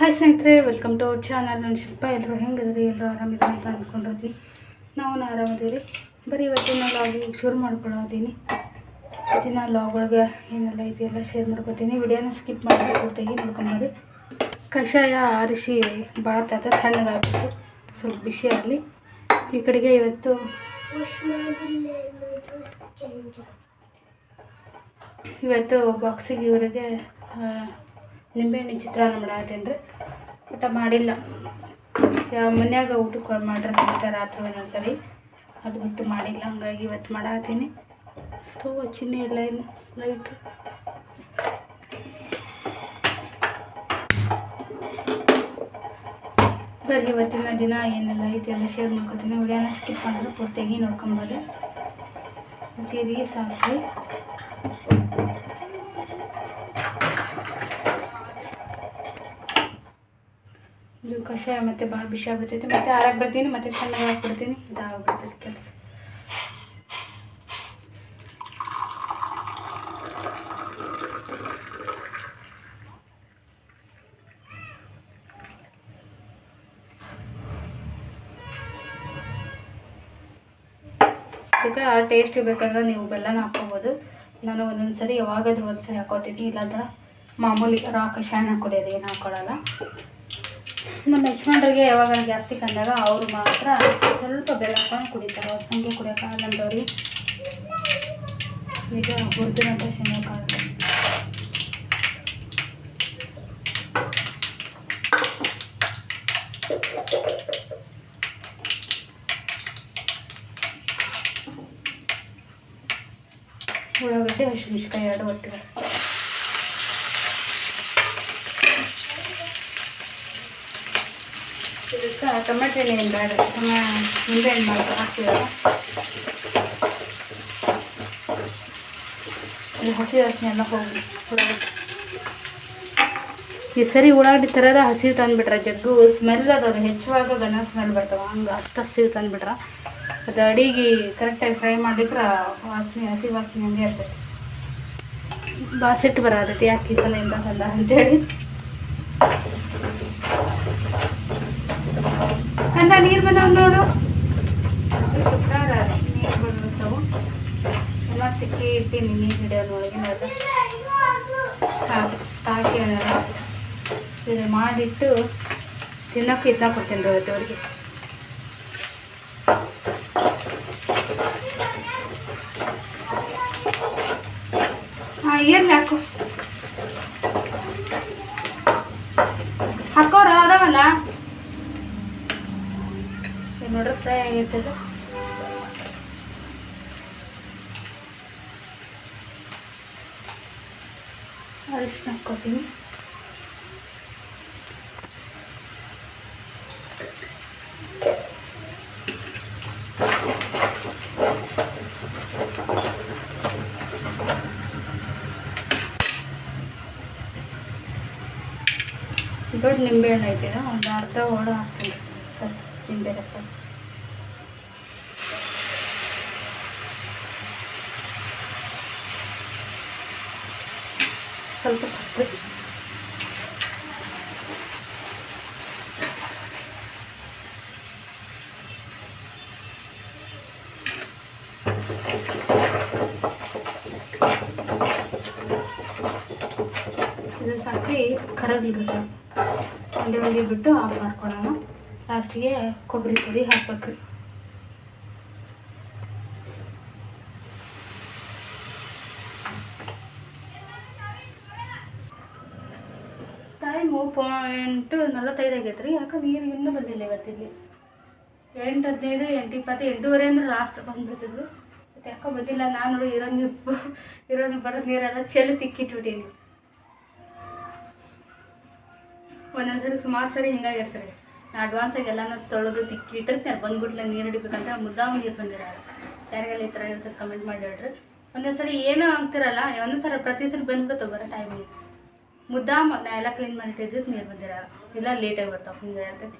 Hi ಸ್ನೇಹಿತರೆ welcome to our channel ನನ್ನ ಶಿಲ್ಪ. ಎಲ್ಲರೂ ಹೆಂಗಿದ್ರಿ? ಎಲ್ಲರೂ ಆರಾಮಿದ್ರು ಅಂತ ಅಂದ್ಕೊಂಡಿದ್ವಿ ನಾವು ಆರಾಮದೀವಿ ಬರೀ ಇವತ್ತಿನ ಲಾಗಿ ಶುರು ಮಾಡ್ಕೊಳ್ಳೋದೀನಿ ದಿನ ಲಾಗ್ ಒಳಗೆ ಏನೆಲ್ಲ ಇದೆಯಲ್ಲ ಶೇರ್ ಮಾಡ್ಕೊತೀನಿ. ವಿಡಿಯೋನ ಸ್ಕಿಪ್ ಮಾಡಿ ನೋಡ್ಕೊಂಬರಿ ಕಷಾಯ ಆರಿಸಿ ಭಾಳ ತಾತ ತಣ್ಣಗಾಗ್ಬಿಟ್ಟು ಸ್ವಲ್ಪ ಬಿಸಿ ಆಗಲಿ. ಈ ಕಡೆಗೆ ಇವತ್ತು ಇವತ್ತು ಬಾಕ್ಸಿಗೆ ಇವರಿಗೆ ನಿಂಬೆಹಣ್ಣು ಚಿತ್ರಾನ್ನ ಮಾಡಾತೀನಿ ರೀ. ಊಟ ಮಾಡಿಲ್ಲ. ಯಾವ ಮನ್ಯಾಗ ಊಟಕ್ಕೆ ಮಾಡಿದ್ರೆ ಇಷ್ಟ ರಾತ್ರಿ ಒಂದೊಂದು ಸರಿ ಅದು ಬಿಟ್ಟು ಮಾಡಿಲ್ಲ, ಹಂಗಾಗಿ ಇವತ್ತು ಮಾಡಾತೀನಿ ಸ್ಟವ್ ಹಚ್ಚಿನೇ ಇಲ್ಲ ಇನ್ನು ಲೈಟ್ ಬರ್ರಿ, ಇವತ್ತಿನ ದಿನ ಏನೆಲ್ಲ ಐತಿ ಎಲ್ಲ ಶೇರ್ ಮಾಡ್ಕೊತೀನಿ. ವಿಡಿಯೋನ ಸ್ಕಿಪ್ ಮಾಡಿದ್ರೆ ಪೂರ್ತಿಯಾಗಿ ನೋಡ್ಕೊಬೋದು. ಜೀರಿಗೆ ಸಾಸಿವೆ. ಕಷಾಯ ಮತ್ತೆ ಭಾಳ ಬಿಸಿ ಆಗ್ಬಿಡ್ತೈತಿ ಮತ್ತೆ ಆರಾಗ ಬಿಡ್ತೀನಿ ಮತ್ತೆ ಚೆನ್ನಾಗಿ ಹಾಕ್ಬಿಡ್ತೀನಿ ಇದಾಗ್ಬಿಡ್ತೈತಿ ಕೆಲಸ. ಇದಕ್ಕೆ ಟೇಸ್ಟ್ ಬೇಕಂದ್ರೆ ನೀವು ಬೆಲ್ಲನ ಹಾಕ್ಕೋಬೋದು. ನಾನು ಒಂದೊಂದು ಸರಿ ಯಾವಾಗಾದ್ರೂ ಒಂದು ಸರಿ ಹಾಕೋತೀನಿ ಇಲ್ಲಾಂದ್ರೆ ಮಾಮೂಲಿ ರಾ ಕಷಾಯನ ಕುಡಿಯೋದು ಏನು ಹಾಕ್ಕೊಳ್ಳಲ್ಲ ನಮ್ಮ ಯಜಮಾನ್ರಿಗೆ ಯಾವಾಗ ಗ್ಯಾಸ್ಟಿಕ್ ಅಂದಾಗ ಅವರು ಮಾತ್ರ ಸ್ವಲ್ಪ ಬೆಲ್ಲ ಹಾಕೊಂಡು ಕುಡಿತಾರೆ. ಅವ್ರು ಹಂಗೆ ಕುಡಿಯೋಕ್ಕಾಗಲ್ಲ ಅಂತವ್ರಿಗೆ ಈಗ ಹುರಿದಿರೋಂಥ ಶೇಂಗಾಕಾಳು. ಉಳ್ಳಾಗಡ್ಡೆ ಹಸಿಮೆಣ್ಸಿಕಾಯಿ ಎರಡು ಒಟ್ಟಿಗೆ. ಇದಕ್ಕೆ ಟೊಮೆಟೊ ಎಣ್ಣೆ ಏನು ಬೇಡ ನಿಂಬೆ ಹಣ್ಣು ಹಾಕ್ತೀವಲ್ಲ ಹಸಿ ವಾಸನೆ ಎಲ್ಲ ಹೋಗಿ ಈ ಸರಿ ಉಳ್ಳಾಗಡ್ಡಿ ಥರದ ಹಸಿವು ತಂದುಬಿಟ್ರೆ ಜಗ್ಗು ಸ್ಮೆಲ್ ಅದ ಹೆಚ್ಚುವಾಗ ಗನ ಸ್ಮೆಲ್ ಬರ್ತಾವೆ ಹಂಗೆ ಅಷ್ಟು ಹಸಿವು ತಂದುಬಿಟ್ರೆ ಅದು ಅಡಿಗೆ ಕರೆಕ್ಟಾಗಿ ಫ್ರೈ ಮಾಡಿದ್ರೆ ವಾಸನೆ ಹಸಿ ವಾಸನೆ ಹಂಗೆ ಇರ್ತೈತಿ ಬಾಸಿಟ್ಟು ಸಿಟ್ಟು ಬರತೈತಿ ಯಾಕೆ ಈ ಸಲ ಇಂದ ಅಂತೇಳಿ ಚಂದ ನೀರು ಬಂದವ ನೋಡು. ಶುಕ್ರವಾರ ನೀರು ಬಂದಿರ್ತಾವು ಎಲ್ಲ ತಿಕ್ಕಿ ಇಟ್ಟೀನಿ ನೀರು ಹಿಡಿಯೋದ್ರೊಳಗೆ ಹಾಕಿ ಇದು ಮಾಡಿಟ್ಟು ತಿನ್ನೋಕೆ ಇದ್ದ ಕೊಡ್ತೀನಿ ಅವ್ರಿಗೆ ಹಾಂ ಏನು ಹಾಕು ಹಾಕೋರ ಅದಾವಲ್ಲ ಇದು ನೋಡ್ರಿ ಫ್ರೈ ಆಗಿರ್ತದೆ ಅರಿಶಿನ ಹಾಕ್ಕೋತೀನಿ ದೊಡ್ಡ ನಿಂಬೆಹಣ್ಣು ಐತೆ ಒಂದು ಅರ್ಧ ಓಡ ಹಾಕ್ತೀನಿ ರಸ ನಿಂಬೆ ರಸ ಸ್ವಲ್ಪ ಸಕ್ಕರೆ ಇದು ಸರ್ ಒಂದೇ ಒಂದೇ ಬಿಟ್ಟು ಆಫ್ ಮಾಡ್ಕೊಳ್ಳೋಣ ಲಾಸ್ಟಿಗೆ ಕೊಬ್ಬರಿ ಪುಡಿ ಹಾಕ್ಬೇಕು. ಟೈಮು ಪಾಯಿಂಟು ನಲವತ್ತೈದು ಆಗೈತೆ ರೀ ಯಾಕೆ ನೀರು ಇನ್ನೂ ಬಂದಿಲ್ಲ ಇವತ್ತಿಲ್ಲಿ. ಎಂಟು ಹದಿನೈದು, ಎಂಟು ಇಪ್ಪತ್ತು, ಎಂಟೂವರೆ ಅಂದ್ರೆ ಲಾಸ್ಟ್ ಬಂದ್ಬಿಡ್ತಿದ್ರು. ಮತ್ತು ಯಾಕೋ ಬಂದಿಲ್ಲ. ನಾನು ಇರೋ ನೀರು ಇರೋ ಬರೋ ನೀರೆಲ್ಲ ಚೆಲ್ಲಿ ತಿಕ್ಕಿಟ್ಬಿಟ್ಟೀನಿ. ಒಂದೊಂದು ಸರಿ ಸುಮಾರು ಸರಿ ಹಿಂಗಾಗಿರ್ತಾರೆ. ನಾ ಅಡ್ವಾನ್ಸಾಗಿ ಎಲ್ಲನೂ ತೊಳೆದು ತಿಕ್ಕಿ ಇಟ್ಟಿರ್ತೀನಿ. ಬಂದ್ಬಿಟ್ಲೆ ನೀರು ಹಿಡಿಬೇಕಂತ ಮುದ್ದಾ ನೀರು ಬಂದಿರಲ್ಲ ಯಾರಿಗೆಲ್ಲ ಈ ಥರ ಇರ್ತದೆ ಕಮೆಂಟ್ ಮಾಡಿ ಹೇಳ್ರಿ. ಒಂದೊಂದು ಸರಿ ಏನೂ ಆಗ್ತಿರಲ್ಲ ಒಂದೊಂದು ಸರಿ ಪ್ರತಿ ಸರಿ ಬಂದ್ಬಿಡ್ತು ಬರೋ ಟೈಮಿಗೆ ಮುದ್ದಾಮ ನಾ ಎಲ್ಲ ಕ್ಲೀನ್ ಮಾಡಿಟ್ಟಿದ್ದು ನೀರು ಬಂದಿರಲ್ಲ ಇಲ್ಲ ಲೇಟಾಗಿ ಬರ್ತಾವೆ. ಹಿಂಗೆ ಇರ್ತೈತಿ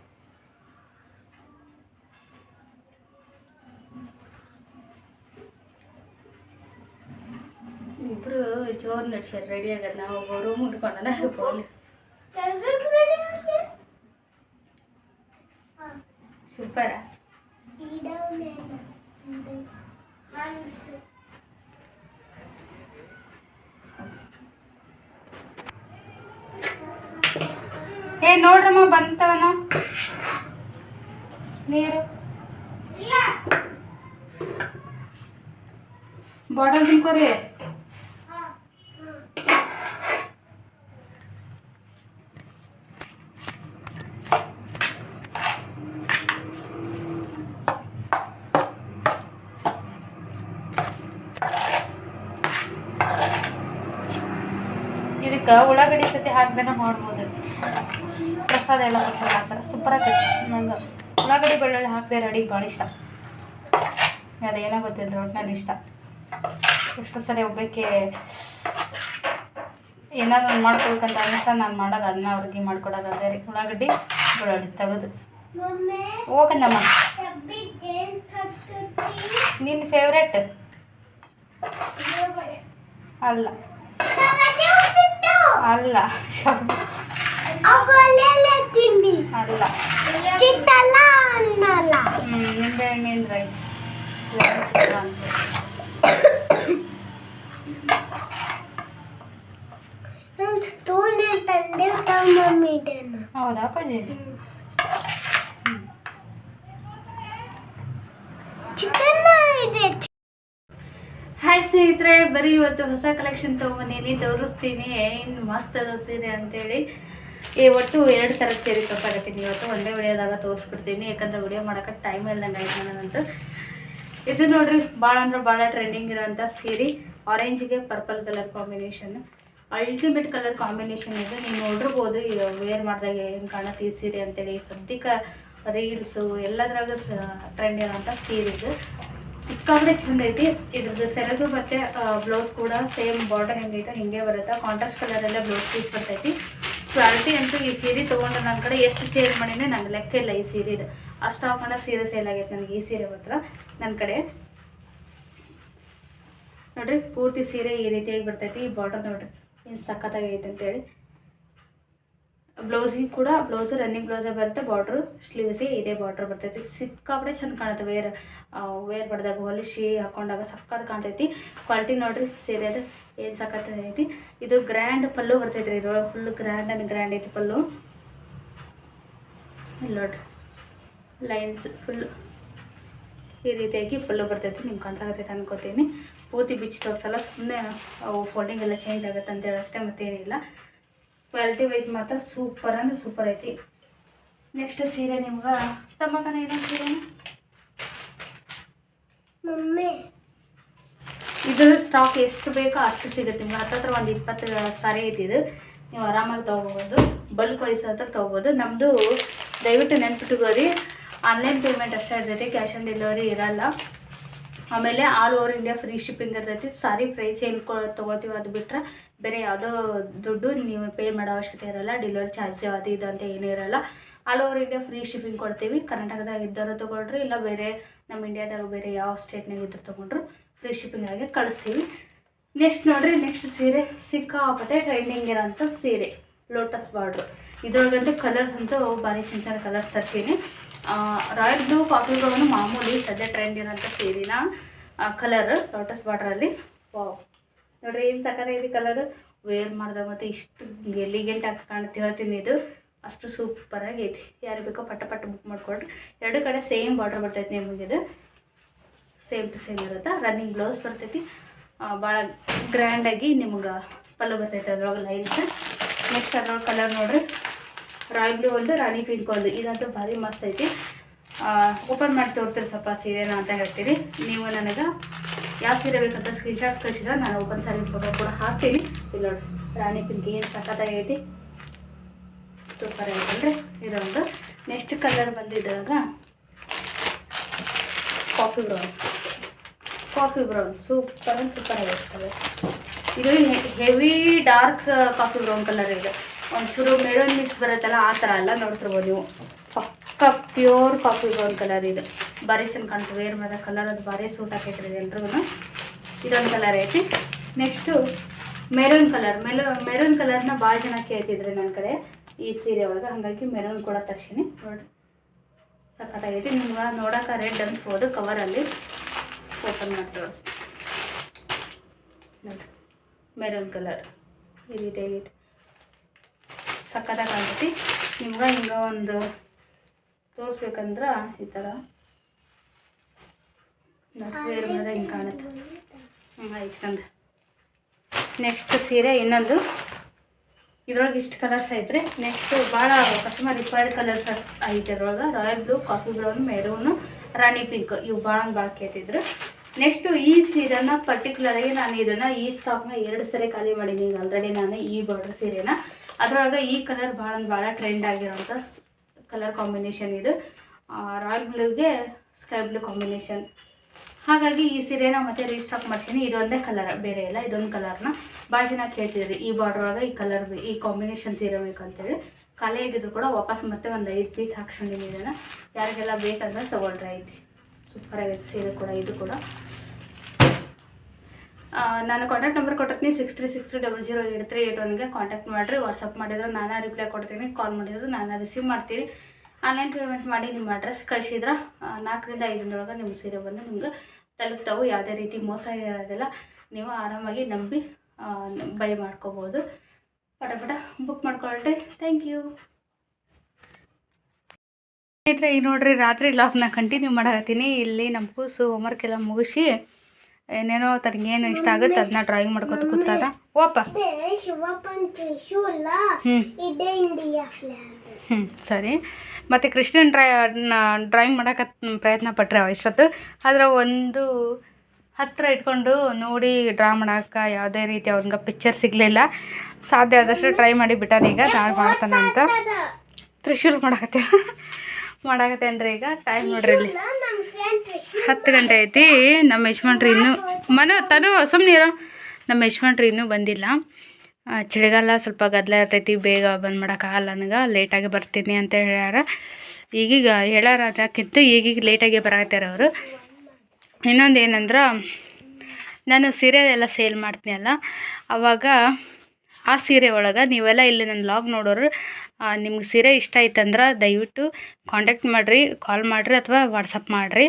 ಇಬ್ಬರು ಜೋರ್ ನಡ್ಸ್ಯಾರ. ರೆಡಿ ಆಗ್ಯದ ನಾವು. ರೂಮ್ ಉಟ್ಕೊಂಡನ సూపర్ ಏ ನೋಡ್ರಮ್ಮ ಬಂತವನ ನೀರು ಬಾಟಲ್ ತಿನ್ಕೋರಿ ಹಾಕ್ದೇನೆ ಮಾಡ್ಬೋದು. ಪ್ರಸಾದ ಎಲ್ಲ ಕೊಡ್ತಾರೆ ಆ ಥರ. ಸೂಪರ್ ಆಗ್ತೈತೆ. ನಂಗೆ ಉಳ್ಳಾಗಡ್ಡಿ ಬೆಳ್ಳುಳ್ಳಿ ಹಾಕಿದೆ ರೆಡಿ ಭಾಳ ಇಷ್ಟ. ಅದೇನೋ ಗೊತ್ತಿಲ್ಲ ಒಟ್ಟಿನಲ್ಲಿ ಇಷ್ಟ. ಎಷ್ಟು ಸರಿ ಒಬ್ಬಕ್ಕೆ ಏನಾದ್ರು ಒಂದು ಮಾಡ್ಕೊಬೇಕಂತ ಅನಿಸ್ತಾ ನಾನು ಮಾಡೋದು, ಅದನ್ನ ಅವ್ರಿಗೆ ಮಾಡ್ಕೊಡೋದು, ಅದೇ ರೀ. ಉಳ್ಳಾಗಡ್ಡಿ, ಬೆಳ್ಳುಳ್ಳಿ ತೆಗೆದು. ಹೋಗಣ್ಣಮ್ಮ. ನಿನ್ನ ಫೇವ್ರೆಟ್ ಅಲ್ಲ. ಅಲ್ಲ ಶಾವಿಗೆ ತಿಂಡಿ ಅಲ್ಲ ಚಿಟ್ಟಲ್ಲ ಅನ್ನಲ್ಲ ಹ್ಞೂ ನಿಂಬೆ ಹಣ್ಣಿನ ರೈಸ್ ನಾನು ಸ್ಟೋನ್ ತಂದೆ ಮಮ್ಮಿಡನ ಹೌದಾ ಅಪ್ಪಾಜಿ ಬರೀ ಇವತ್ತು ಹೊಸ ಕಲೆಕ್ಷನ್ ತೊಗೊಂಬಂದೀನಿ ತೋರಿಸ್ತೀನಿ. ಇನ್ನು ಮಸ್ತ್ ಅದು ಸೀರೆ ಅಂತೇಳಿ. ಒಟ್ಟು ಎರಡು ಥರದ ಸೀರೆ ತಪ್ಪಾಗತ್ತೀನಿ ಇವತ್ತು ಒಂದೇ ವಿಡಿಯೋದಾಗ ತೋರಿಸ್ಬಿಡ್ತೀನಿ. ಯಾಕಂದ್ರೆ ವಿಡಿಯೋ ಮಾಡೋಕೆ ಟೈಮ್ ಇಲ್ಲದಂಗೆ ಆಯ್ತು ನನಗಂತೂ. ಇದು ನೋಡ್ರಿ, ಭಾಳ ಅಂದ್ರೆ ಭಾಳ ಟ್ರೆಂಡಿಂಗ್ ಇರೋವಂಥ ಸೀರೆ. ಆರೆಂಜಿಗೆ purple colour combination ultimate colour combination ಇದು. ನೀವು ನೋಡಿರ್ಬೋದು ವೇರ್ ಮಾಡಿದಾಗ ಏನು ಕಾಣುತ್ತೆ ಈ ಸೀರೆ ಅಂತೇಳಿ. ಸದ್ಯಕ್ಕೆ ರೀಲ್ಸು ಎಲ್ಲದ್ರಾಗ ಸ ಟ್ರೆಂಡ್ ಸೀರೆ ಇದು. ಸಿಕ್ಕಾಪಟ್ಟೆ ಚಂದ ಐತಿ ಇದ್ರದ್ದು ಸೆರಗು ಮತ್ತೆ ಬ್ಲೌಸ್ ಕೂಡ ಸೇಮ್ ಬಾರ್ಡರ್ ಹೆಂಗೈತೆ ಹಿಂಗೆ ಬರುತ್ತೆ? ಕಾಂಟ್ರಾಸ್ಟ್ ಕಲರಲ್ಲೇ ಬ್ಲೌಸ್ ಪೀಸ್ ಬರ್ತೈತಿ. ಕ್ವಾಲಿಟಿ ಅಂತೂ ಈ ಸೀರೆ ತೊಗೊಂಡ್ರೆ ನನ್ನ ಕಡೆ ಎಷ್ಟು ಸೇಲ್ ಮಾಡಿನೇ ನಂಗೆ ಲೆಕ್ಕ ಇಲ್ಲ ಈ ಸೀರೆದು. ಅಷ್ಟು ಹಾಕೊಂಡ ಸೀರೆ ಸೇಲ್ ಆಗೈತೆ ನನಗೆ ಈ ಸೀರೆ ಮಾತ್ರ, ನನ್ನ ಕಡೆ. ನೋಡ್ರಿ, ಪೂರ್ತಿ ಸೀರೆ ಈ ರೀತಿಯಾಗಿ ಬರ್ತೈತಿ. ಈ ಬಾರ್ಡರ್ ನೋಡ್ರಿ, ಏನು ಸಖತ್ತಾಗೈತೆ ಅಂತೇಳಿ. ಬ್ಲೌಸಿಗೆ ಕೂಡ ಬ್ಲೌಸು ರನ್ನಿಂಗ್ ಬ್ಲೌಸೇ ಬರುತ್ತೆ ಬಾರ್ಡ್ರು ಸ್ಲೀವ್ಸಿಗೆ ಇದೇ ಬಾರ್ಡ್ರ್ ಬರ್ತೈತಿ. ಸಿಕ್ಕಾಪಟ್ಟೆ ಚೆಂದ ಕಾಣುತ್ತೆ. ವೇರ್ ವೇರ್ ಬಡ್ದಾಗ ಹೊಲಿಸಿ ಹಾಕೊಂಡಾಗ ಸಕ್ಕತ್ ಕಾಣ್ತೈತಿ. ಕ್ವಾಲಿಟಿ ನೋಡ್ರಿ, ಸೀರೆ ಅದು ಏನು ಸಖತ್ ಐತಿ. ಇದು ಗ್ರ್ಯಾಂಡ್ ಪಲ್ಲು ಬರ್ತೈತಿ ರೀ ಇದ್ರೊಳಗೆ ಫುಲ್ ಗ್ರ್ಯಾಂಡ್ ಅಂಡ್ ಗ್ರ್ಯಾಂಡ್ ಐತಿ ಪಲ್ಲು. ನೋಡ್ರಿ. ಲೈನ್ಸ್ ಫುಲ್ ಈ ರೀತಿಯಾಗಿ ಪಲ್ಲು ಬರ್ತೈತಿ. ನಿಮ್ಗೆ ಕಾಣ್ಸಾಕತ್ತೈತೆ ಅನ್ಕೋತೀನಿ. ಪೂರ್ತಿ ಬಿಚ್ಚಿ ತೋರಿಸಲ್ಲ. ಸುಮ್ಮನೆ ಫೋಲ್ಡಿಂಗ್ ಎಲ್ಲ ಚೇಂಜ್ ಆಗುತ್ತೆ ಅಂತೇಳಿ ಅಷ್ಟೇ ಮತ್ತೇನಿಲ್ಲ. ಕ್ವಾಲಿಟಿ ವೈಸ್ ಮಾತ್ರ ಸೂಪರ್ ಅಂದ್ರೆ ಸೂಪರ್ ಐತಿ. ನೆಕ್ಸ್ಟ್ ಸೀರೆ ನಿಮ್ಗೆ ತಮ್ಮಕನ ಇದೊಂದು ಸೀರೆ ಮಮ್ಮಿ. ಇದು ಸ್ಟಾಕ್ ಎಷ್ಟು ಬೇಕೋ ಅಷ್ಟು ಸಿಗುತ್ತೆ. ನಿಮ್ಗೆ ಹತ್ತತ್ರ ಒಂದು ಇಪ್ಪತ್ತು ಸಾರಿ ಐತಿ ಇದು. ನೀವು ಆರಾಮಾಗಿ ತೊಗೋಬೋದು. ಬಲ್ಕ್ ವೈಸ್ ಹತ್ರ ತೊಗೋಬೋದು. ನಮ್ಮದು ದಯವಿಟ್ಟು ನೆನ್ಪಿಟ್ಕೋರಿ ಆನ್ಲೈನ್ ಪೇಮೆಂಟ್ ಅಷ್ಟೇ ಇರ್ತೈತಿ ಕ್ಯಾಶ್ ಆನ್ ಡೆಲಿವರಿ ಇರಲ್ಲ. ಆಮೇಲೆ all over India free shipping ಇರ್ತೈತಿ. ಸಾರಿ ಪ್ರೈಸ್ ಏನು ತಗೋತೀವಿ ತೊಗೊಳ್ತೀವಿ ಅದು ಬಿಟ್ಟರೆ ಬೇರೆ ಯಾವುದೋ ದುಡ್ಡು ನೀವು ಪೇ ಮಾಡೋ ಅವಶ್ಯಕತೆ ಇರೋಲ್ಲ ಡೆಲಿವರಿ ಚಾರ್ಜ್ ಅದು ಇದು ಅಂತ ಏನೂ ಇರೋಲ್ಲ. All over India free shipping ಕೊಡ್ತೀವಿ. ಕರ್ನಾಟಕದಾಗ ಇದ್ದವರು ತೊಗೊಳ್ರಿ, ಇಲ್ಲ ಬೇರೆ ನಮ್ಮ ಇಂಡಿಯಾದಾಗ ಬೇರೆ ಯಾವ ಸ್ಟೇಟ್ನಾಗ ಇದ್ದರೂ ತೊಗೊಂಡ್ರು ಫ್ರೀ ಶಿಪ್ಪಿಂಗ್ ಆಗಿ ಕಳಿಸ್ತೀವಿ. ನೆಕ್ಸ್ಟ್ ನೋಡ್ರಿ ನೆಕ್ಸ್ಟ್ ಸೀರೆ. ಸಿಕ್ಕಾಪಟ್ಟೆ ಟ್ರೆಂಡಿಂಗ್ ಇರೋಂಥ ಸೀರೆ. ಲೋಟಸ್ ಬಾರ್ಡ್ರು ಇದ್ರೊಳಗಂತೂ ಕಲರ್ಸ್ ಅಂತೂ ಭಾರಿ ಚೆನ್ನ ಚೆನ್ನಾಗಿ ಕಲರ್ಸ್ ತರ್ತೀನಿ. ರಾಯಲ್ ಬ್ಲೂ ಕಾಫಿ ಬ್ಲೂ ಮಾಮೂಲಿ ಸದ್ಯ ಟ್ರೆಂಡ್ ಇರೋಂಥ ಸೀರೆನ ಕಲರ್ ಲೋಟಸ್ ಬಾರ್ಡ್ರಲ್ಲಿ ವಾವ್ ನೋಡ್ರಿ ಏನು ಇದೆ ಕಲರ್ ವೇರ್ ಮಾಡಿದಾಗ ಮತ್ತೆ ಇಷ್ಟು ಎಲಿಗೆಂಟ್ ಆಗಿ ಕಾಣುತ್ತೆ ಹೇಳ್ತೀನಿ ಇದು. ಅಷ್ಟು ಸೂಪರಾಗಿ ಐತಿ. ಯಾರು ಬೇಕೋ ಪಟ್ಟ ಪಟ್ಟ ಬುಕ್ ಮಾಡ್ಕೊಳ್ರಿ ಎರಡು ಕಡೆ ಸೇಮ್ ಬಾರ್ಡ್ರ್ ಬರ್ತೈತಿ ನಿಮಗೆ ಇದು. ಸೇಮ್ ಟು ಸೇಮ್ ಇರುತ್ತೆ? ರನ್ನಿಂಗ್ ಬ್ಲೌಸ್ ಬರ್ತೈತಿ. ಭಾಳ ಗ್ರ್ಯಾಂಡಾಗಿ ನಿಮ್ಗೆ ಪಲ್ಲು ಬರ್ತೈತೆ ಅದ್ರೊಳಗೆ ಲೈನ್ಸ್ ನೆಕ್ಸ್ಟ್ ಅದ್ರೊಳಗೆ ಕಲರ್ ನೋಡ್ರಿ. ರಾಯಲ್ ಬ್ಲೂ ಒಂದು, ರಾಣಿ ಪಿಂಕ್ ಒಂದು. ಇದಂತೂ ಭಾರಿ ಮಸ್ತ್ ಐತಿ. ಓಪನ್ ಮಾಡಿ ತೋರಿಸ್ರಿ ಸ್ವಲ್ಪ ಸೀರೆನ ಅಂತ ಹೇಳ್ತೀರಿ ನೀವು ನನಗೆ ಯಾವ ಸೀರೆ ಬೇಕಂತ ಸ್ಕ್ರೀನ್ಶಾಟ್ ಕಳಿಸಿದ್ರೆ ನಾನು ಓಪನ್ ಸಾರಿ ಫೋಟೋ ಕೂಡ ಹಾಕ್ತೀನಿ. ಇಲ್ಲಿ ನೋಡಿ ರಾಣಿ ಪಿಂಕ್ ಏನು ಸಖತ್ತಾಗೈತಿ ಸೂಪರ್ ಆಗಿದೆ ಇದೊಂದು ನೆಕ್ಸ್ಟ್ ಕಲರ್ ಬಂದಿದ್ದಾಗ coffee brown coffee brown super super ಆಗಿರ್ತವೆ ಇದು heavy dark coffee brown colour ಇದೆ. ಒಂಚೂರು ಮೆರೋನ್ ಮಿಕ್ಸ್ ಬರುತ್ತಲ್ಲ, ಆ ಥರ ಎಲ್ಲ ನೋಡ್ತಿರ್ಬೋದು ನೀವು. ಪಕ್ಕ ಪ್ಯೂರ್ ಕಾಫಿ ಬ್ರೌನ್ ಕಲರ್ ಇದು. ಭಾರಿ ಚೆಂದ ಕಾಣ್ತು ವೇರ್ ಮಾಡಿದ ಕಲರ್ ಅದು ಭಾರಿ ಸೂಟ್ ಆಕೈತ್ರಿ ಇದು ಎಲ್ರಿಗೂ ಇದೊಂದು ಕಲರ್ ಐತಿ. Next maroon colour mellow maroon ಕಲರ್ನ ಭಾಳ ಜನ ಕೇಳ್ತಿದ್ರಿ ನನ್ನ ಕಡೆ ಈ ಸೀರೆ ಒಳಗೆ. ಹಾಗಾಗಿ ಮೆರೂನ್ ಕೂಡ ತರ್ಸೀನಿ. ನೋಡಿರಿ ಸಖತ್ತಾಗೈತಿ ನಿಮ್ಗೆ ನೋಡೋಕೆ ರೆಡ್ ಅನ್ಸ್ಬೋದು ಕವರಲ್ಲಿ ಓಪನ್ ಮಾಡಿ ನೋಡಿ. ಮೆರೂನ್ ಕಲರ್ ಈ ರೀತಿ ಆಗೈತಿ ಸಖತ್ತಾಗಿ ಕಾಣ್ತೈತಿ. ನಿಮ್ಗೆ ಹಿಂಗೆ ಒಂದು ತೋರಿಸ್ಬೇಕಂದ್ರೆ ಈ ಥರ ಹಿಂಗೆ ಕಾಣುತ್ತೆ. ಆಯ್ತು ನೆಕ್ಸ್ಟ್ ಸೀರೆ ಇನ್ನೊಂದು. ಇದ್ರೊಳಗೆ ಇಷ್ಟು ಕಲರ್ಸ್ ಐತ್ರಿ. ನೆಕ್ಸ್ಟ್ ಭಾಳ ಕಸ್ಟಮರ್ ರಿಕ್ವೈರ್ಡ್ ಕಲರ್ಸ್ ಐತೆ ಇದ್ರೊಳಗೆ. Royal blue coffee brown maroon ರಾಣಿ ಪಿಂಕ್ ಇವು ಭಾಳ ಭಾಳ ಕೇಳ್ತಿದ್ರು ನೆಕ್ಸ್ಟು ಈ ಸೀರೆನ ಪರ್ಟಿಕ್ಯುಲರಾಗಿ ನಾನು ಇದನ್ನು ಈ ಸ್ಟಾಕ್ನ ಎರಡು ಸರಿ ಖಾಲಿ ಮಾಡೀನಿ. ಈಗ ಆಲ್ರೆಡಿ ನಾನು ಈ ಬಾರ್ಡರ್ ಸೀರೆನ. ಅದರೊಳಗೆ ಈ ಕಲರ್ ಭಾಳ ಭಾಳ ಟ್ರೆಂಡ್ ಆಗಿರೋಂಥ ಕಲರ್ ಕಾಂಬಿನೇಷನ್ ಇದು. ರಾಯಲ್ ಬ್ಲೂಗೆ ಸ್ಕೈ ಬ್ಲೂ ಕಾಂಬಿನೇಷನ್ ಹಾಗಾಗಿ ಈ ಸೀರೆನ ಮತ್ತೆ ರೀಸ್ಟಾಕ್ ಮಾಡ್ತೀನಿ ಇದೊಂದೇ ಕಲರ್ ಬೇರೆ ಇಲ್ಲ. ಇದೊಂದು ಕಲರ್ನ ಭಾಳ ಜನ ಕೇಳ್ತಿದ್ರಿ ಈ ಬಾರ್ಡರ್ ಒಳಗೆ ಈ ಕಲರ್ ಈ ಕಾಂಬಿನೇಷನ್ ಸೀರೆ ಬೇಕಂತೇಳಿ. ಖಾಲಿ ಆಗಿದ್ರು ಕೂಡ ವಾಪಸ್ ಮತ್ತೆ ಒಂದು ಐದು ಪೀಸ್ ಹಾಕ್ಸ್ಕೊಂಡಿನಿ ಇದನ್ನು ಯಾರಿಗೆಲ್ಲ ಬೇಕಂದ್ರೆ ತೊಗೊಳ್ರಿ ಐತಿ ಸೂಪರ್ ಆಗಿದೆ ಸೀರೆ ಕೂಡ, ಇದು ಕೂಡ. ನಾನು ಕಾಂಟ್ಯಾಕ್ಟ್ ನಂಬರ್ ಕೊಟ್ಟಿರ್ತೀನಿ. Six three six three double zero eight three eight ಒನ್ಗೆ contact ಮಾಡಿರಿ. ವಾಟ್ಸಪ್ ಮಾಡಿದ್ರೆ ನಾನು ರಿಪ್ಲೈ ಕೊಡ್ತೀನಿ. ಕಾಲ್ ಮಾಡಿದ್ರು ನಾನು ರಿಸೀವ್ ಮಾಡ್ತೀನಿ. ಆನ್ಲೈನ್ ಪೇಮೆಂಟ್ ಮಾಡಿ ನಿಮ್ಮ ಅಡ್ರೆಸ್ ಕಳಿಸಿದ್ರೆ ನಾಲ್ಕರಿಂದ ಐದರೊಳಗೆ ನಿಮ್ಮ ಸೀರೆ ಬಂದು ನಿಮ್ಗೆ ತಲುಪ್ತಾವೆ. ಯಾವುದೇ ರೀತಿ ಮೋಸ ಇರೋದಿಲ್ಲ. ನೀವು ಆರಾಮಾಗಿ ನಂಬಿ ಬೈ ಮಾಡ್ಕೋಬೋದು. ಪಟ ಪಟ ಬುಕ್ ಮಾಡ್ಕೊಳ್ರಿ. ಥ್ಯಾಂಕ್ ಯು ಸ್ನೇಹಿತರೆ ಈಗ ನೋಡ್ರಿ ರಾತ್ರಿ ಲಾಕ್ನ ಕಂಟಿನ್ಯೂ ಮಾಡಕತ್ತೀನಿ. ಇಲ್ಲಿ ನಮ್ಮ ಕೂಸು ಹೋಮ್ವರ್ಕ್ ಎಲ್ಲ ಮುಗಿಸಿ ಏನೇನೋ ತನಗೇನು ಇಷ್ಟ ಆಗುತ್ತೆ ಅದನ್ನ ಡ್ರಾಯಿಂಗ್ ಮಾಡ್ಕೊತ ಕೂತಾದ ಓಪ. ಹ್ಞೂ ಸರಿ. ಮತ್ತು ಕೃಷ್ಣನ್ ಡ್ರೈ ಡ್ರಾಯಿಂಗ್ ಮಾಡೋಕೆ ಪ್ರಯತ್ನ ಪಟ್ಟರೆ ಇಷ್ಟೊತ್ತು ಆದರೆ ಒಂದು ಹತ್ತಿರ ಇಟ್ಕೊಂಡು ನೋಡಿ ಡ್ರಾ ಮಾಡೋಕೆ ಯಾವುದೇ ರೀತಿ ಅವ್ನಿಗೆ ಪಿಕ್ಚರ್ ಸಿಗಲಿಲ್ಲ. ಸಾಧ್ಯ ಆದಷ್ಟು ಟ್ರೈ ಮಾಡಿ ಈಗ ನಾಳೆ ಮಾಡ್ತಾನೆ ಅಂತ. ತ್ರಿಶೂಲ್ ಮಾಡಕತ್ತೆ. ಮಾಡಕತ್ತೆ ಅಂದರೆ ಈಗ ಟೈಮ್ ನೋಡ್ರಿ ಇಲ್ಲಿ. ಹತ್ತು ಗಂಟೆ ಐತಿ. ನಮ್ಮ ಯಜಮಾನ್ರಿ ಇನ್ನೂ ಮನು ತನು ಸುಮ್ಮನೆ ಇರೋ ನಮ್ಮ ಯಜಮಾನ್ರಿ ಇನ್ನೂ ಬಂದಿಲ್ಲ. ಚಳಿಗಾಲ ಸ್ವಲ್ಪ ಗದ್ದಲ ಇರ್ತೈತಿ, ಬೇಗ ಬಂದು ಮಾಡೋಕ್ಕಾಗಲ್ಲ ನನಗೆ ಲೇಟಾಗಿ ಬರ್ತೀನಿ ಅಂತ ಹೇಳ್ಯಾರ. ಈಗೀಗ ಹೇಳ್ಯಾರ ಅದಕ್ಕಿಂತ ಈಗೀಗ ಲೇಟಾಗಿ ಬರಕತ್ಯಾರ ಅವರು. ಇನ್ನೊಂದು ಏನಂದ್ರೆ, ನಾನು ಸೀರೆ ಎಲ್ಲ ಸೇಲ್ ಮಾಡ್ತೀನಿ ಅಲ್ಲ, ಅವಾಗ ಆ ಸೀರೆ ಒಳಗೆ ನೀವೆಲ್ಲ ಇಲ್ಲಿ ನನ್ನ ಲಾಗ್ ನೋಡೋರು ನಿಮ್ಗೆ ಸೀರೆ ಇಷ್ಟ ಆಯ್ತಂದ್ರೆ ದಯವಿಟ್ಟು ಕಾಂಟ್ಯಾಕ್ಟ್ ಮಾಡಿರಿ ಕಾಲ್ ಮಾಡಿರಿ ಅಥವಾ ವಾಟ್ಸಪ್ ಮಾಡಿರಿ.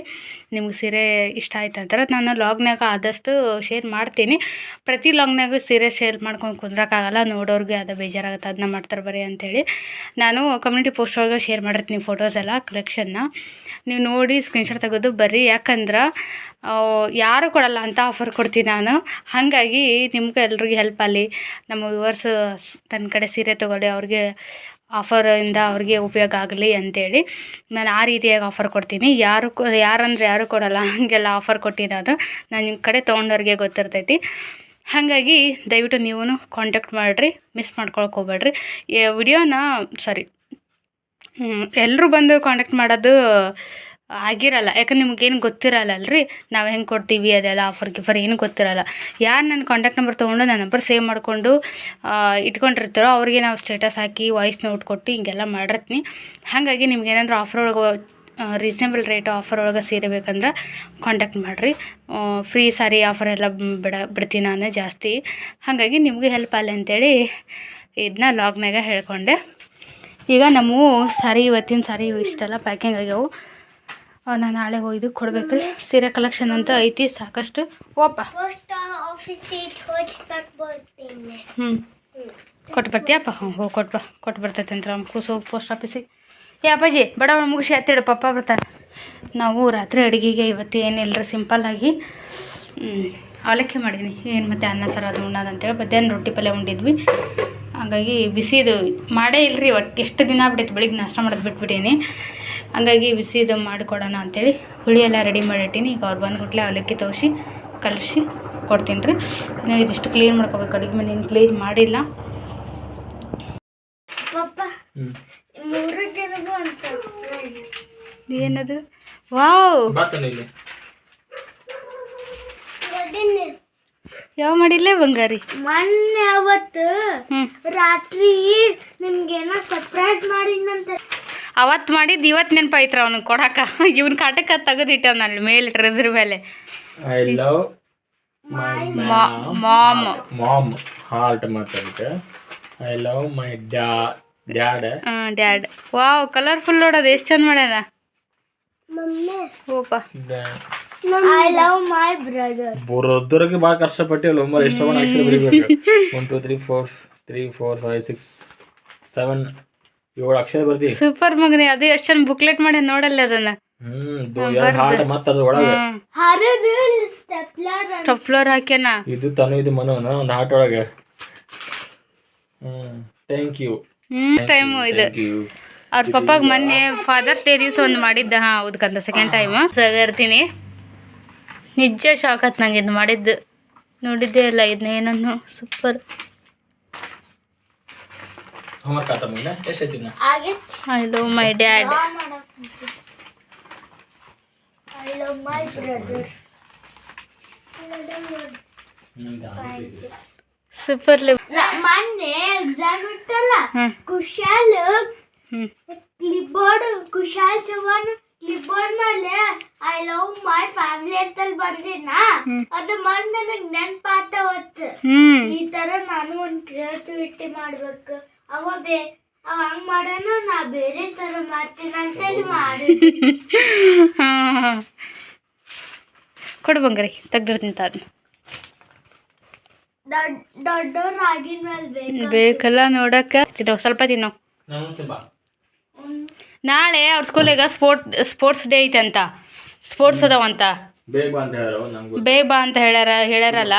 ನಿಮ್ಗೆ ಸೀರೆ ಇಷ್ಟ ಆಯ್ತು ಅಂದ್ರೆ ನಾನು ಲಾಗ್ನಾಗ ಆದಷ್ಟು ಶೇರ್ ಮಾಡ್ತೀನಿ. ಪ್ರತಿ ಲಾಗ್ನಾಗೂ ಸೀರೆ ಶೇರ್ ಮಾಡ್ಕೊಂಡು ಕುಂದ್ರಕ್ಕಾಗಲ್ಲ, ನೋಡೋರಿಗೆ ಅದು ಬೇಜಾರಾಗುತ್ತೆ ಅದನ್ನ ಮಾಡ್ತಾರೆ ಬರೀ ಅಂಥೇಳಿ ನಾನು ಕಮ್ಯುನಿಟಿ ಪೋಸ್ಟ್ ಒಳಗೆ ಶೇರ್ ಮಾಡಿರ್ತೀನಿ ಫೋಟೋಸ್ ಎಲ್ಲ ಕಲೆಕ್ಷನ್ನ ನೀವು ನೋಡಿ ಸ್ಕ್ರೀನ್ಶಾಟ್ ತೆಗೆದು ಬರ್ರಿ, ಯಾಕಂದ್ರೆ ಯಾರು ಕೊಡಲ್ಲ ಅಂತ ಆಫರ್ ಕೊಡ್ತೀನಿ ನಾನು. ಹಾಗಾಗಿ ನಿಮ್ಗೆ ಎಲ್ರಿಗೂ ಹೆಲ್ಪ್ ಅಲ್ಲಿ. ನಮ್ಮ ವ್ಯೂವರ್ಸ್ ತನ್ನ ಕಡೆ ಸೀರೆ ತೊಗೊಳ್ಳಿ, ಅವ್ರಿಗೆ ಆಫರಿಂದ ಅವ್ರಿಗೆ ಉಪಯೋಗ ಆಗಲಿ ಅಂತೇಳಿ ನಾನು ಆ ರೀತಿಯಾಗಿ ಆಫರ್ ಕೊಡ್ತೀನಿ. ಯಾರು ಕೊ, ಯಾರಂದ್ರೆ ಯಾರು ಕೊಡಲ್ಲ, ಹಾಗೆಲ್ಲ ಆಫರ್ ಕೊಟ್ಟಿರೋದು ನಾನು ನಾನು ನಿಮ್ಮ ಕಡೆ ತೊಗೊಂಡವ್ರಿಗೆ ಗೊತ್ತಿರ್ತೈತಿ. ಹಾಗಾಗಿ ದಯವಿಟ್ಟು ನೀವೂ ಕಾಂಟ್ಯಾಕ್ಟ್ ಮಾಡಿರಿ ಮಿಸ್ ಮಾಡ್ಕೊಳಕ್ಕೆ ಹೋಗ್ಬೇಡ್ರಿ. ವಿಡಿಯೋನ ಸಾರಿ ಎಲ್ಲರೂ ಬಂದು ಕಾಂಟ್ಯಾಕ್ಟ್ ಮಾಡೋದು ಆಗಿರಲ್ಲ. ಯಾಕಂದ್ರೆ ನಿಮ್ಗೇನು ಗೊತ್ತಿರಲ್ಲ ಅಲ್ರಿ ನಾವು ಹೆಂಗೆ ಕೊಡ್ತೀವಿ, ಅದೆಲ್ಲ ಆಫರ್ ಗಿಫರ್ ಏನು ಗೊತ್ತಿರಲ್ಲ. ಯಾರು ನನ್ನ ಕಾಂಟ್ಯಾಕ್ಟ್ ನಂಬರ್ ತೊಗೊಂಡು ನನ್ನ ನಂಬರ್ ಸೇವ್ ಮಾಡಿಕೊಂಡು ಇಟ್ಕೊಂಡಿರ್ತಾರೋ ಅವ್ರಿಗೆ ನಾವು ಸ್ಟೇಟಸ್ ಹಾಕಿ ವಾಯ್ಸ್ ನೋಟ್ ಕೊಟ್ಟು ಹಿಂಗೆಲ್ಲ ಮಾಡಿರ್ತೀನಿ. ಹಾಗಾಗಿ ನಿಮ್ಗೆ ಏನಾದರೂ ಆಫರ್ ಒಳಗೆ ರೀಸನೇಬಲ್ ರೇಟ್ ಆಫರ್ ಒಳಗೆ ಸೀರೆ ಬೇಕಂದ್ರೆ ಕಾಂಟ್ಯಾಕ್ಟ್ ಮಾಡಿರಿ ಫ್ರೀ ಸಾರಿ ಆಫರ್ ಎಲ್ಲ ಬಿಡ, ಬಿಡ್ತೀನಿ ನಾನು ಜಾಸ್ತಿ. ಹಾಗಾಗಿ ನಿಮಗೆ ಹೆಲ್ಪ್ ಆಗಲಿ ಅಂತೇಳಿ ಇದನ್ನ ಲಾಗ್ನಾಗ ಹೇಳ್ಕೊಂಡೆ. ಈಗ ನಮ್ಮ ಸಾರಿ ಇವತ್ತಿನ ಸಾರಿ ಇಷ್ಟೆಲ್ಲ ಪ್ಯಾಕಿಂಗ್ ಆಗ್ಯಾವು. ನಾನು ನಾಳೆ ಒಯ್ದು ಕೊಡ್ಬೇಕು ರೀ ಸೀರೆ ಕಲೆಕ್ಷನ್ ಅಂತ ಐತಿ ಸಾಕಷ್ಟು. ಓಪ ಹ್ಞೂ ಕೊಟ್ಟು ಬರ್ತೀಯಪ್ಪ? ಹ್ಞೂ ಹೋಗಿ ಕೊಟ್ಟು ಬಾ. ಕೊಟ್ಟು ಬರ್ತೈತೆ ಅಂತ ನಮ್ಮ ಕೂಸು ಪೋಸ್ಟ್ ಆಫೀಸಿಗೆ ಏ ಅಪ್ಪಾಜಿ ಬಡವ ಮುಗಿಸಿ ಹತ್ತಿಡು ಪಪ್ಪ ಬರ್ತಾನೆ. ನಾವು ರಾತ್ರಿ ಅಡುಗೆಗೆ ಇವತ್ತು ಏನಿಲ್ಲರಿ ಸಿಂಪಲ್ಲಾಗಿ ಅವಲಕ್ಕಿ ಮಾಡಿದ್ದೀನಿ ಏನು ಮತ್ತೆ ಅನ್ನ ಸಾರು ಅದು ಉಣ್ಣೋದಂತೇಳಿ ಮಧ್ಯಾಹ್ನ ರೊಟ್ಟಿ ಪಲ್ಯ ಉಂಡಿದ್ವಿ. ಹಾಗಾಗಿ ಬಿಸಿದು ಮಾಡೇ ಇಲ್ಲರಿ ಒಟ್ಟು ಎಷ್ಟು ದಿನ ಆಗ್ಬಿಟ್ಟೈತೆ ಬೆಳಿಗ್ಗೆ ನಾಷ್ಟ ಮಾಡೋದು ಬಿಟ್ಬಿಟ್ಟೀನಿ. ಹಂಗಾಗಿ ಬಿಸಿ ಇದು ಮಾಡಿಕೊಡೋಣ ಅಂಥೇಳಿ ಹುಳಿ ಎಲ್ಲ ರೆಡಿ ಮಾಡಿಟ್ಟೀನಿ. ಈಗ ಅವ್ರು ಬಂದ್ಬಿಟ್ಲೆ ಅವಲಕ್ಕಿ ತೋಸಿ ಕಲಸಿ ಕೊಡ್ತೀನಿ ರೀ. ನೀವು ಇದಿಷ್ಟು ಕ್ಲೀನ್ ಮಾಡ್ಕೋಬೇಕು. ಅಡುಗೆ ಮನೆ ಕ್ಲೀನ್ ಮಾಡಿಲ್ಲ. ಏನದು? ವಾವ್! ಯಾವ ಮಾಡಿಲ್ಲ ಬಂಗಾರಿ? ಮೊನ್ನೆ ಅವತ್ತು ರಾತ್ರಿ ರಾತ್ರಿ ಏನೋ ಸರ್ಪ್ರೈಸ್ ಮಾಡಿದ್ನಂತೆ. ಅವತ್ತು ಮಾಡಿದ್ದು ಇವತ್ತು ನೆನಪಾಯ್ತ್ರ ಅವ್ನಿಗೆ ಕೊಡಾಕ. ಇವನ್ ಕಾಟಕ್ಕೆ ತೆಗೆದಿಟ್ಟ ನಾನು ಮೇಲೆ ಟ್ರೆಸರ್ ಮೇಲೆ. I love my mom mom heart ಮಾತಾಡಿದೆ I love my da dad dad wow colourful ನೋಡೋದು ಎಷ್ಟು ಚಂದ ಮಾಡ್ಯಾನ? ಮಮ್ಮಿ. ಓಪ. ಐ ಲವ್ ಮೈ ಬ್ರದರ್ ಬರೋದ್ರಿಗೆ ಭಾಳ ಕಷ್ಟಪಟ್ಟಿವಲ್ಲ ಒಮ್ಮೆ ಎಷ್ಟು ಬರೀಬೇಕು. One two three four three four five six seven ಏಳು ಅಕ್ಷರ ಬರ್ದಿ. ಸೂಪರ್ ಮಗನೇ ಅದು ಎಷ್ಟು ಚಂದ ಬುಕ್ಲೆಟ್ ಮಾಡಿ ನೋಡಲ್ಲ ಅದನ್ನ. ಹಾರ್ಟ್ ಮತ್ತೆ ಅದ್ರ ಒಳಗೆ. ಹರಿದು ಸ್ಟೆಪ್ಲರ್ ಸ್ಟಪ್ಲರ್ ಹಾಕ್ಯಾನ? ಇದು ತನು ಇದು ಮನೋನ ಒಂದು ಹಾರ್ಟ್ ಒಳಗೆ. Hmm thank you hmm time ಇದು. ಥ್ಯಾಂಕ್ ಯು ಅವ್ರ ಪಪ್ಪಾಗ ಮೊನ್ನೆ ಫಾದರ್ಸ್ ಡೇ ದಿವಸ ಒಂದು ಮಾಡಿದ್ದ. ಹಾಂ ಹೌದಕ್ಕಂತ ಸೆಕೆಂಡ್ ಟೈಮ್ ಸಗರ್ತೀನಿ. ನಿಜ ಶಾಕ್ ಆತ್ ನಂಗೆ ಇದು ಮಾಡಿದ್ದು. ನೋಡಿದ್ದೆ ಇಲ್ಲ ಇದನ್ನ ಏನನ್ನು ಸೂಪರ್ ಹೋಮ್ವರ್ಕ್ ಆತ ಮುಂದೆ? ಎಷ್ಟು ಐತಿ I love my dad I love my brother super live ಮೊನ್ನೆ ಎಕ್ಸಾಮ್ ಇತ್ತಲ್ಲ. ಕುಶಾಲ್ ಹ್ಮ್. ಕ್ಲಿಪ್ಬೋರ್ಡ್ ಕುಶಾಲ್ ಚೌಹಾಣ್ ಕ್ಲಿಪ್ಬೋರ್ಡ್ ಮೇಲೆ ಐ ಲವ್ ಮೈ ಫ್ಯಾಮಿಲಿ ಅಂತ ಬಂದಿನ ಅದು ಮೊನ್ನೆ ನನಗೆ ನೆನ್ಪಾತ ಹೊತ್ತು. ಈ ತರ ನಾನು ಒಂದ್ ಕ್ರಿಯೇಟಿವಿಟಿ ಮಾಡ್ಬೇಕು. ಅವ ಬೇ ಅವ ಹಂಗ್ ಮಾಡೋಣ ನಾ ಬೇರೆ ತರ ಮಾಡ್ತೀನಿ ಅಂತೇಳಿ ಮಾಡಿ. ಹಾಂ ಕೊಡು ಬಂಗಾರಿ ತೆಗ್ದಿರ್ತೀನಿ ತಾನು. ಮೇಲೆ ಬೇಕಲ್ಲ ನೋಡಕ್ಕೆ. ತಿನ್ನೋ ಸ್ವಲ್ಪ ತಿನ್ನೋ. ನಮಸ್ತೆ ಬಾ. ನಾಳೆ ಅವ್ರ ಸ್ಕೂಲಿಗೆ ಸ್ಪೋರ್ಟ್ ಸ್ಪೋರ್ಟ್ಸ್ ಡೇ ಐತೆ ಅಂತ. ಸ್ಪೋರ್ಟ್ಸ್ ಅದಾವಂತ ಅಂತ. ಹೇಳೋ ಬೇಗ ಬಾ ಅಂತ ಹೇಳ್ಯಾರ ಹೇಳ್ಯಾರಲ್ಲ.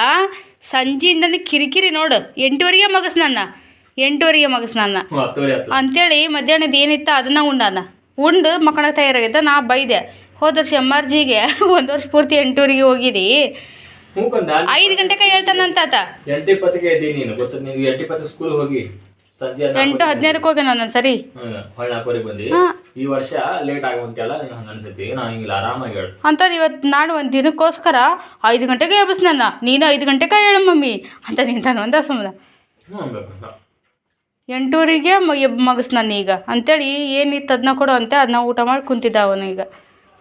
ಸಂಜೆಯಿಂದನೇ ಕಿರಿಕಿರಿ ನೋಡು. ಎಂಟುವರೆಗೆ ಮಗಸ್ ನನ್ನ. ಎಂಟುವರೆಗೆ ಮಗಸ್ ನನ್ನ ಹತ್ತು ಅಂತೇಳಿ ಮಧ್ಯಾಹ್ನದ ಏನಿತ್ತು ಅದನ್ನ ಉಂಡಾನ. ಉಂಡು ಮಕ್ಕಳ ತಯಾರಾಗಿದ್ದ ನಾ ಬೈದೆ ಹೋದ ವರ್ಷ ಎಂ ಆರ್ ಜಿಗೆ ಒಂದು ವರ್ಷ ಪೂರ್ತಿ ಎಂಟೂರಿಗೆ ಹೋಗಿದಿ. ಐದು ಗಂಟೆಗೆ ಹೇಳ್ತಾನಂತ ಆತ. ಎಂಟು ಹದಿನೈದಕ್ಕೆ ನೀನು ಹೋಗಿ. ನಾನು ನಾನು ಸರಿ. ಈ ವರ್ಷ ಲೇಟ್ ಆಗುವಂತೆಲ್ಲ ಹಂಗ ಅನ್ಸತಿ ನಾ ಹಿಂಗಿಲ್ಲ ಆರಾಮಾಗಿ ಹೇಳು. ಅಂಥದ್ದು ಇವತ್ತು ನಾನು ಒಂದು ದಿನಕ್ಕೋಸ್ಕರ ಐದು ಗಂಟೆಗೆ ಎಬ್ಬಿಸ್ ನನ್ನ ನೀನು ಐದು ಗಂಟೆಗೆ ಹೇಳು ಮಮ್ಮಿ ಅಂತ ನಿಂತಾನು ಒಂದ ಸಮ ಹ್ಞೂ ಅನ್ಬೇಕು ಎಂಟೂವರೆಗೆ ಎಬ್ ಮಗಸ್ ನಾನು ಈಗ. ಅಂತೇಳಿ ಏನಿತ್ತು ಅದನ್ನ ಕೊಡು ಅಂತ ಅದನ್ನ ಊಟ ಮಾಡಿ ಕುಂತಿದ್ದ ಅವನೀಗ ಈಗ.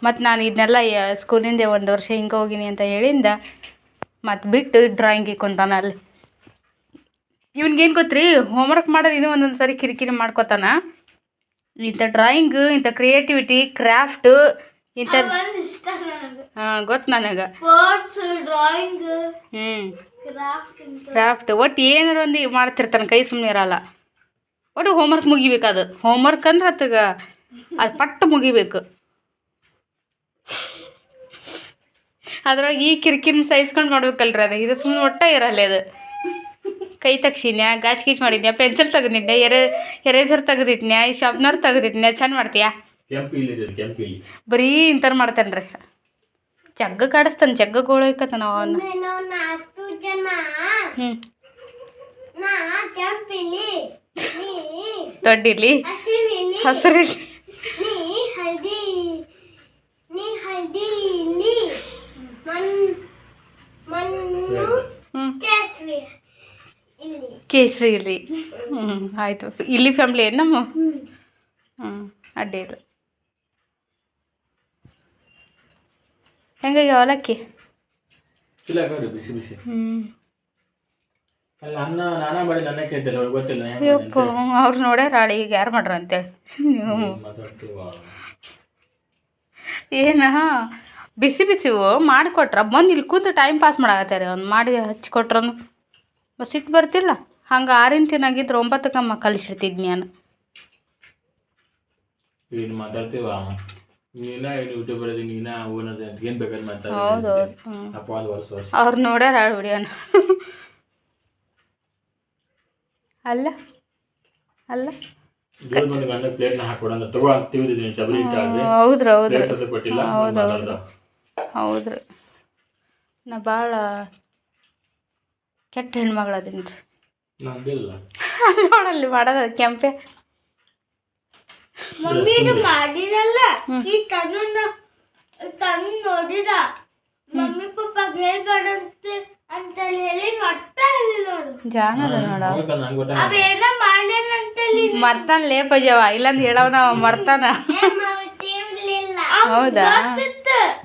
ಮತ್ತು ನಾನು ಇದನ್ನೆಲ್ಲ ಸ್ಕೂಲಿಂದ ಒಂದು ವರ್ಷ ಹಿಂಗೆ ಹೋಗಿನಿ ಅಂತ ಹೇಳಿಂದ ಮತ್ತು ಬಿಟ್ಟು ಡ್ರಾಯಿಂಗಿಗೆ ಕುಂತಾನ ಅಲ್ಲಿ. ಇವನಿಗೇನು ಗೊತ್ತ್ರಿ? ಹೋಮ್ವರ್ಕ್ ಮಾಡೋದು ಇನ್ನೂ ಒಂದೊಂದು ಸರಿ ಕಿರಿಕಿರಿ ಮಾಡ್ಕೊತಾನ. ಇಂಥ ಡ್ರಾಯಿಂಗ್ ಇಂಥ ಕ್ರಿಯೇಟಿವಿಟಿ ಕ್ರಾಫ್ಟ್ ಇಂಥ ಹಾಂ ಗೊತ್ತು ನನಗೆ. ಡ್ರಾಯಿಂಗ್ ಹ್ಞೂ ಕ್ರಾಫ್ಟ್ ಕ್ರಾಫ್ಟ್ ಒಟ್ಟು ಏನಾರು ಒಂದು ಮಾಡ್ತಿರ್ತಾನೆ ಕೈ ಸುಮ್ಮನೆ ಇರಲ್ಲ. ಒಟ್ಟು ಹೋಮ್ವರ್ಕ್ ಮುಗಿಬೇಕು ಅದು. ಹೋಮ್ವರ್ಕ್ ಅಂದ್ರೆ ಅತ್ತಗ ಅದು ಪಟ್ಟು ಮುಗಿಬೇಕು. ಅದ್ರಾಗ ಈ ಕಿರಿಕಿರಿ ಸಹಿಸ್ಕೊಂಡು ಮಾಡ್ಬೇಕಲ್ರಿ ಅದು. ಇದು ಸುಮ್ಮನೆ ಒಟ್ಟ ಇರಲ್ಲ ಅದು. ಕೈ ತಗ್ಸಿನ್ಯಾ ಗಾಚ್ ಗೀಚ್ ಮಾಡಿದ್ನ್ಯಾ ಪೆನ್ಸಿಲ್ ತೆಗೆದಿಟ್ನ್ಯಾ ಎರೆ ಎರೇಸರ್ ತೆಗೆದಿಟ್ನ್ಯಾ ಈ ಶಾಪ್ನರ್ ತೆಗೆದಿಟ್ನ್ಯಾ ಚೆಂದ ಮಾಡ್ತೀಯಾ? ಕೆಂಪು ಇಲ್ಲಿ ಇದೆ ಕೆಂಪು ಇಲ್ಲಿ. ಬರೀ ಇಂಥವ್ರು ಮಾಡ್ತಾನೆ ರೀ ಜಗ್ಗ ಕಾಡಿಸ್ತಾನೆ ಜಗ್ಗ ಗೋಳೈಕತ್ತಾನ ಅವನ್ನ ಹ್ಞೂ ನೀ ಹಸಿರಿಲಿ ಕೇಸರಿ. ಇಲ್ಲಿ. ಹ್ಞೂ ಆಯಿತು. ಇಲ್ಲಿ ಫ್ಯಾಮ್ಲಿ ಏನು ನಮ್ಮ? ಹ್ಞೂ ಅಡ್ಡಿ ಇಲ್ಲ ಹೆಂಗಾಗಿ ಅವಲಕ್ಕಿ ಇಲ್ಲ ಬಿಸಿ ಬಿಸಿ. ಹ್ಞೂ ಅನ್ನ ನಾನಾ ಮಾಡಿ ನನ್ನ ಕೇಳ್ತಿಲ್ಲ ಅವ್ಳಿಗೆ ಗೊತ್ತಿಲ್ಲ ಹೆಂಗ್ ಯಪ್ಪ ಅವ್ರು ನೋಡ್ಯಾರ ಆಳಿ ಈಗ ಯಾರು ಮಾಡ್ರ ಅಂತೇಳಿ ನೀವು. ಏನ ಬಿಸಿ ಬಿಸಿವು ಮಾಡಿಕೊಟ್ರ. ಬಂದು ಇಲ್ಲಿ ಕೂತು ಟೈಮ್ ಪಾಸ್ ಮಾಡಾಕತ್ತಾರೆ ಅವ್ನು ಮಾಡಿ ಹಚ್ಕೊಟ್ರನು ಬಸ್ ಇಟ್ಟು ಬರ್ತಿಲ್ಲ. ಹಂಗೆ ಆರಿನ ತಿನ್ನಾಗಿದ್ರೆ ಒಂಬತ್ತಕ್ಕಮ್ಮ ಕಲಿಸಿರ್ತಿದ್ ನಾನು. ಏನು ಮಾತಾಡ್ತೀವ? ನೀನ ಏನು ಯೂಟ್ಯೂಬರ್ ಅದಿ ನೀನ ಓನದ ಏನು ಬೇಕಾದ್ರೆ ಮಾತಾಡ ಹೌದು ಅವ್ರು ನೋಡ್ಯಾರ ಆಳು ವಿಡಿಯೋನ ಅಲ್ಲ ಅಲ್ಲ ಜೋರ್ ಬಂದು ಗಂಡ ಪ್ಲೇಟ್ನ ಹಾಕೊಡಂತ ತಗೋ ಅಂತ ತಿಳಿದಿದ್ದೀನಿ ಡಬಲ್ ಅಲ್ಲ. ಹೌದ್ರಿ ನಾ ಭಾಳ ಕೆಟ್ಟ ಹೆಣ್ಮಗಳು ಅದೀನಿ ರೀ ನಂದಿಲ್ಲ ನೋಡಲ್ಲಿ ಮಾಡದ ಕೆಂಪೆ. ಮಮ್ಮಿ ಇದು ಮಾಡಿರಲ್ಲ ಈ ತನ್ನ ತನ್ನ ನೋಡಿದ? ಮಮ್ಮಿ ಪಪ್ಪ ಹೇಳ್ಬೇಡಂತ. ಅಂತ ಹೇಳಿ ಮರ್ತಾ ಇಲ್ಲ ನೋಡು. ನೋಡ. ಮರ್ತಾನ ಲೇಪಜವ ಇಲ್ಲಂದ್ ಹೇಳವನ ಮರ್ತಾನ. ಹೌದಾ?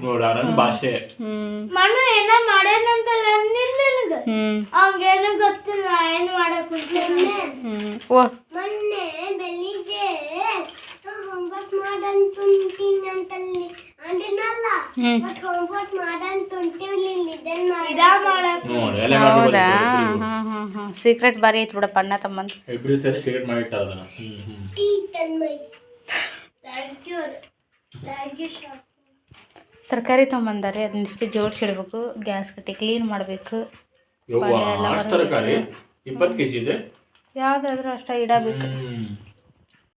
ನೋಡ ಭಾಷೆ. ಮಣ್ಣು ಏನ ಮಾಡ್ಯಾನಂತ ಅಂದಿಲ್ಲ ನನಗ. ಹ್ಮ್. ಅವಂಗೇನು ಗೊತ್ತಿಲ್ಲ ಏನ್ ಮಾಡಕ್ ಓ ಮೊನ್ನೆ. ಬೆಳಿಗ್ಗೆ ಹೋಮ್ವರ್ಕ್ ಮಾಡಂತೀನಿ ಅಂತಲ್ಲಿ ಹ್ಞೂ ಮತ್ ಹೋಮ್ವರ್ಕ್ ಮಾಡಂತ ಹೊಂಟಿವ್ಲಿ ಇದನ್ ಹೌದಾ? ಮಾಡ್ಬೋದು ಹಾಂ ಹಾಂ ಹಾಂ ಸೀಕ್ರೆಟ್ ಬಾರಿ ಐತ್ ಬಿಡಪ್ಪ ಅಣ್ಣ ತಮ್ಮಂದ್. ಇಬ್ರು ಸೇರಿ ಅದನ್ನ. ಹ್ಮ್ ಹ್ಮ್. Tea thank you thank you shop. ತರಕಾರಿ ತೊಗೊಂಬಂದಾರೆ ಅದನ್ನಿಷ್ಟು ಜೋಡಿಸಿಡ್ಬೇಕು ಗ್ಯಾಸ್ ಕಟ್ಟಿ ಕ್ಲೀನ್ ಮಾಡಬೇಕು. ಯಾವ್ದಾದ್ರು ಅಷ್ಟು ತರಕಾರಿ? ಇಪ್ಪತ್ತು ಕೆ ಜಿ ಇದೆ? ಯಾವುದಾದ್ರೂ ಅಷ್ಟ ಇಡಬೇಕು. ಹ್ಮ್.